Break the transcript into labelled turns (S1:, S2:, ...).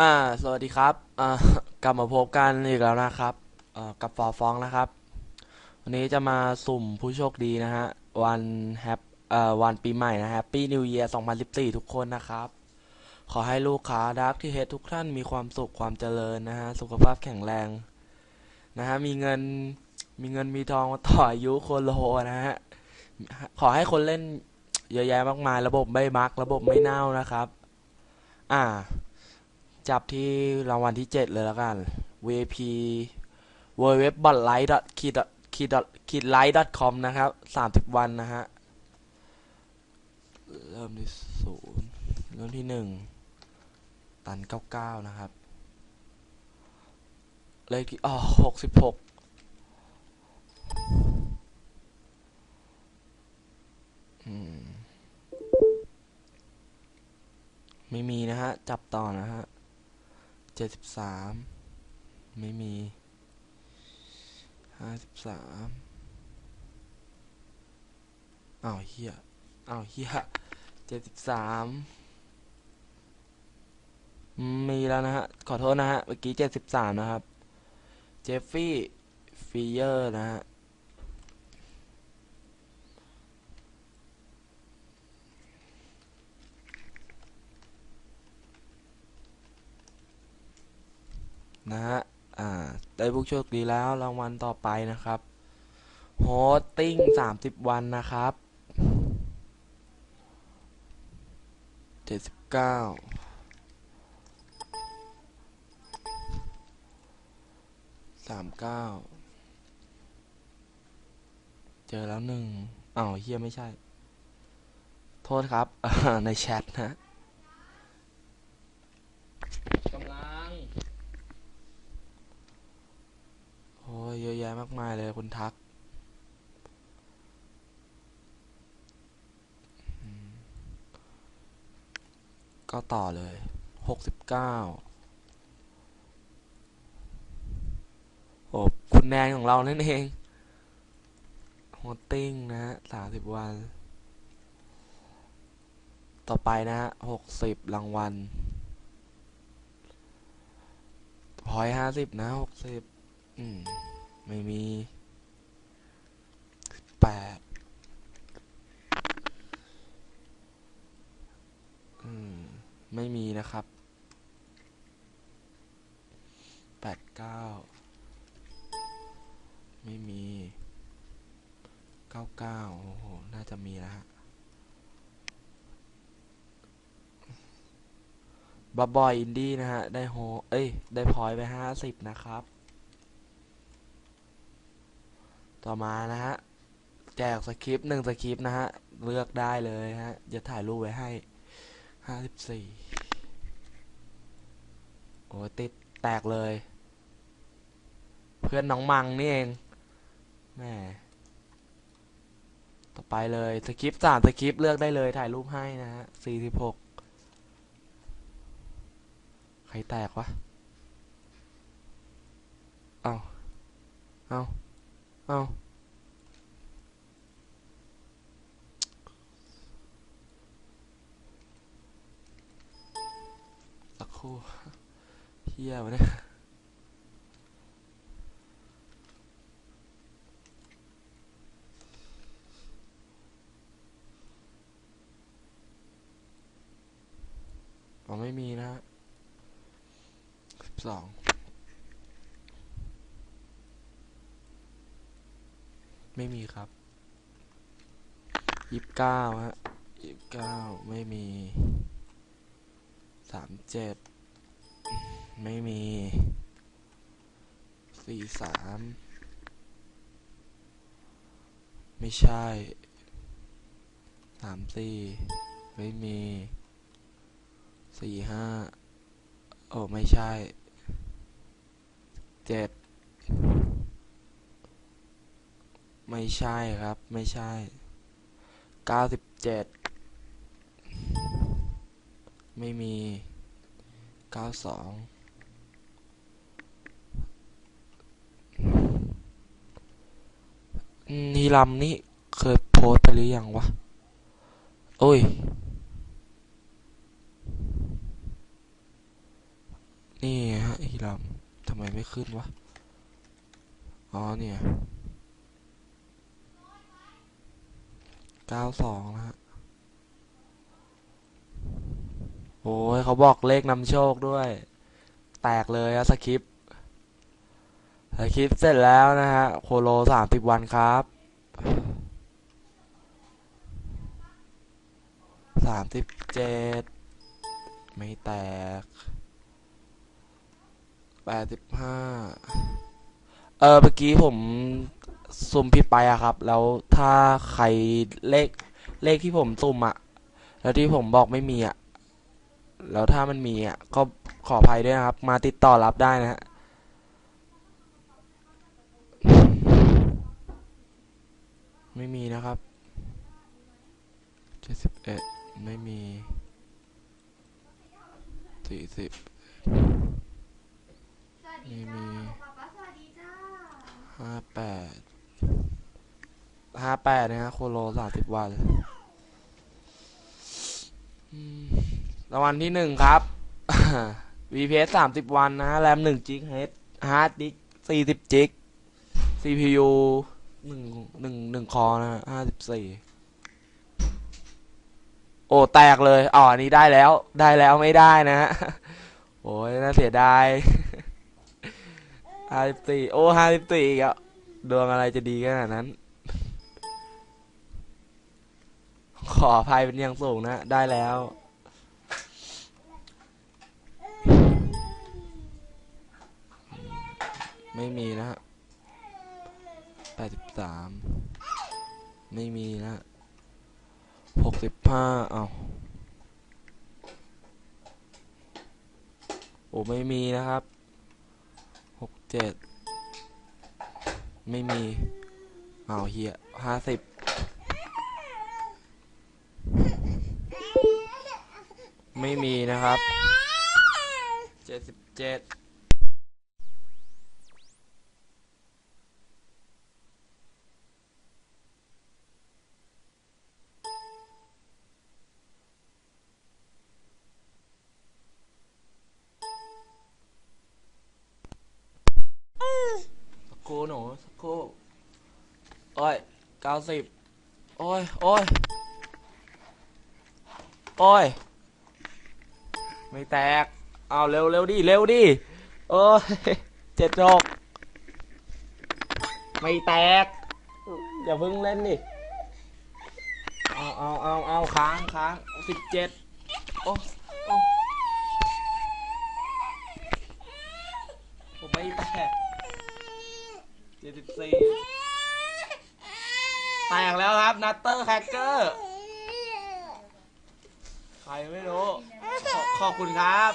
S1: อ่า สวัสดีครับ อ่า กลับมาพบกันอีกแล้วนะครับอ่ากับฟอฟองนะครับ วันนี้จะมาสุ่มผู้โชคดีนะฮะ วันแฮปเอ่อ วันปีใหม่นะฮะปีนิวเยียร์2014 ทุกคนนะครับ ขอให้ลูกค้าดักที่เฮดทุกท่านมีความสุขความเจริญนะฮะ สุขภาพแข็งแรง นะฮะ มีเงิน มีเงินมีทองมาต่ออายุคนโลนะฮะ ขอให้คนเล่นเยอะแยะมากมาย ระบบไม่บัก ระบบไม่เน่านะครับ อ่า จับที่รางวัลที่เจ็ดเลยแล้วกัน VP w w w b o t l i g h t ขีดขีดขีดไลท์ .com นะครับสามสิบวันนะฮะ เริ่มที่ศูนย์เริ่มที่หนึ่งตันเก้าเก้านะครับ เลขที่อ๋อหกสิบหกไม่มีนะฮะ จับต่อนะ เจ็ดสิบสามไม่มีห้าสิบสามอ้าวเฮียอ้าวเฮียเจ็ดสิบสามมีแล้วนะฮะ ขอโทษนะฮะ เมื่อกี้เจ็ดสิบสามนะครับ เจฟฟี่ฟีเยอร์นะฮะ นะฮะ อ่า ได้ผู้โชคดีแล้วรางวัลต่อไปนะครับ โฮสติ้งสามสิบวันนะครับเจ็ดสิบเก้าสามเก้าเจอแล้วหนึ่งอ้าวเฮียไม่ใช่ โทษครับ ในแชทนะกำลัง โอ้ยเยอะแยะมากมายเลยคุณทักก็ต่อเลยหกสิบเก้าโอ้คุณแนนของเรานั่นเองโฮตติ้งนะฮะสามสิบวัน ต่อไปนะฮะหกสิบรางวัลพอยห้าสิบนะหกสิบอืม ไม่มีแปดอืมไม่มีนะครับแปดเก้าไม่มีเก้าเก้าโอ้โห น่าจะมีนะฮะบับบอยอินดี้นะฮะ ได้โฮ เอ้ย ได้พอยต์ไปห้าสิบนะครับ ต่อมานะฮะ แจกสคริปต์หนึ่งสคริปต์นะฮะ เลือกได้เลยฮะจะถ่ายรูปไว้ให้ห้าสิบสี่โอ้ติดแตกเลย เพื่อนน้องมังนี่เองแม่ต่อไปเลยสคริปต์สามสคริปต์เลือกได้เลยถ่ายรูปให้นะฮะสี่สิบหกใครแตกวะ เอา เอา เอาสักครู่เฮียวะเนี่ยอ๋อไม่มีนะฮะสิบสอง ไม่มีครับยี่สิบเก้าฮะยี่สิบเก้าไม่มีสามเจ็ดไม่มีสี่สามไม่ใช่สามสี่ไม่มีสี่ห้าโอ้ไม่ใช่เจ็ด ไม่ใช่ครับ ไม่ใช่เก้าสิบเจ็ดไม่มีเก้าสองนีลำนี่เคยโพสไปหรือยังวะ โอ้ย นี่ฮะอีลำทำไมไม่ขึ้นวะ อ๋อเนี่ย เก้าสองนะฮะโอ้ยเขาบอกเลขนำโชคด้วย แตกเลยอะสคริปสคริปเสร็จแล้วนะฮะ โคโลสามสิบวันครับสามสิบเจ็ดไม่แตกแปดสิบห้าเออเมื่อกี้ผม ซุ่มผิดไปอะครับ แล้วถ้าใครเลขเลขที่ผมซุ่มอะแล้วที่ผมบอกไม่มีอะแล้วถ้ามันมีอะก็ขออภัยด้วยนะครับ มาติดต่อรับได้นะฮะไม่มีนะครับเจ็ดสิบเอ็ดไม่มีสี่สิบ
S2: สวัสดี
S1: มี
S2: จ้า
S1: มีห้าแปด ห้าแปดนะฮะโคโลสามสิบวันอืมรางวัลที่หนึ่งครับ VPS สามสิบวันนะฮะแรมหนึ่งจิกเฮดฮาร์ดดิสสี่สิบจิก CPU หนึ่งหนึ่งหนึ่งคอนะฮะห้าสิบสี่โอ้แตกเลยอ๋อนี้ได้แล้ว ได้แล้วไม่ได้นะฮะโอ้ยน่าเสียดายห้าสิบสี่โอ้ห้าสิบสี่อะดวงอะไรจะดีขนาดนั้น ขออภัยเป็นอย่างสูงนะ ได้แล้ว ไม่มีนะฮะแปดสิบสามไม่มีนะหกสิบห้าเอาโอ้ไม่มีนะครับหกเจ็ดไม่มีอ้าเฮียห้าสิบ ไม่มีนะครับเจ็ดสิบเจ็ดสักครู่หนูสักครู่โอ้ยเก้าสิบโอ้ย โอ้ย โอ้ย ไม่แตก เอาเร็วเร็วดิเร็วดิโอ้ยเจ็ดหกไม่แตก อย่าเพิ่งเล่นดิเอาเอาเอาเอาค้างค้างสิบเจ็ดโอ้โอ้ผมไม่แตกเจ็ดสิบสี่แตกแล้วครับนัตเตอร์แฮกเกอร์ใครไม่รู้ ขอบคุณครับ